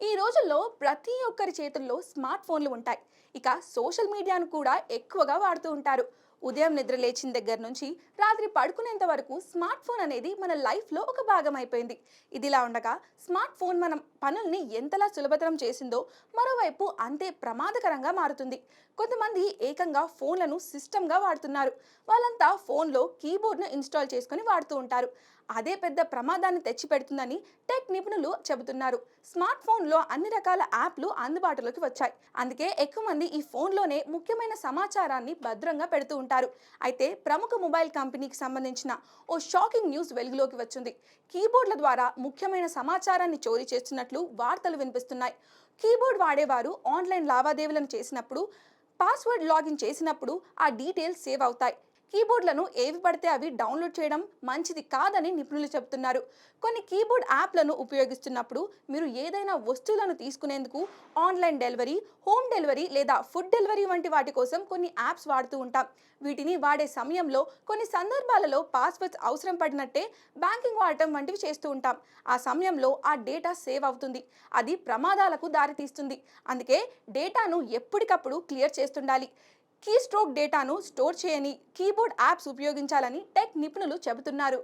ఈ రోజుల్లో ప్రతి ఒక్కరి చేతుల్లో స్మార్ట్ ఫోన్లు ఉంటాయి. ఇక సోషల్ మీడియాను కూడా ఎక్కువగా వాడుతూ ఉంటారు. ఉదయం నిద్ర లేచిన దగ్గర నుంచి రాత్రి పడుకునేంత వరకు స్మార్ట్ ఫోన్ అనేది మన లైఫ్లో ఒక భాగం అయిపోయింది ఇదిలా ఉండగా స్మార్ట్ ఫోన్ మన పనుల్ని ఎంతలా సులభతరం చేసిందో మరోవైపు అంతే ప్రమాదకరంగా మారుతుంది. కొంతమంది ఏకంగా ఫోన్లను సిస్టమ్గా వాడుతున్నారు. వాళ్ళంతా ఫోన్లో కీబోర్డ్ను ఇన్స్టాల్ చేసుకొని వాడుతూ ఉంటారు. అదే పెద్ద ప్రమాదాన్ని తెచ్చిపెడుతుందని టెక్ నిపుణులు చెబుతున్నారు. స్మార్ట్ ఫోన్లో అన్ని రకాల యాప్లు అందుబాటులోకి వచ్చాయి. అందుకే ఎక్కువ మంది ఈ ఫోన్లోనే ముఖ్యమైన సమాచారాన్ని భద్రంగా పెడుతూ ఉంటారు. అయితే ప్రముఖ మొబైల్ కంపెనీకి సంబంధించిన ఓ షాకింగ్ న్యూస్ వెలుగులోకి వచ్చింది. కీబోర్డ్ల ద్వారా ముఖ్యమైన సమాచారాన్ని చోరీ చేస్తున్నట్లు వార్తలు వినిపిస్తున్నాయి. కీబోర్డ్ వాడేవారు ఆన్లైన్ లావాదేవీలను చేసినప్పుడు పాస్వర్డ్ లాగిన్ చేసినప్పుడు ఆ డీటెయిల్స్ సేవ్ అవుతాయి. కీబోర్డ్లను ఏవి పడితే అవి డౌన్లోడ్ చేయడం మంచిది కాదని నిపుణులు చెబుతున్నారు. కొన్ని కీబోర్డ్ యాప్లను ఉపయోగిస్తున్నప్పుడు మీరు ఏదైనా వస్తువులను తీసుకునేందుకు ఆన్లైన్ డెలివరీ హోమ్ డెలివరీ లేదా ఫుడ్ డెలివరీ వంటి వాటి కోసం కొన్ని యాప్స్ వాడుతూ ఉంటాం. వీటిని వాడే సమయంలో కొన్ని సందర్భాలలో పాస్వర్డ్స్ అవసరం పడినట్టే బ్యాంకింగ్ వాడటం వంటివి చేస్తూ ఉంటాం. ఆ సమయంలో ఆ డేటా సేవ్ అవుతుంది. అది ప్రమాదాలకు దారితీస్తుంది. అందుకే డేటాను ఎప్పటికప్పుడు క్లియర్ చేస్తుండాలి. కీ స్ట్రోక్ డేటాను స్టోర్ చేయని కీబోర్డ్ యాప్స్ ఉపయోగించాలని టెక్ నిపుణులు చెబుతున్నారు.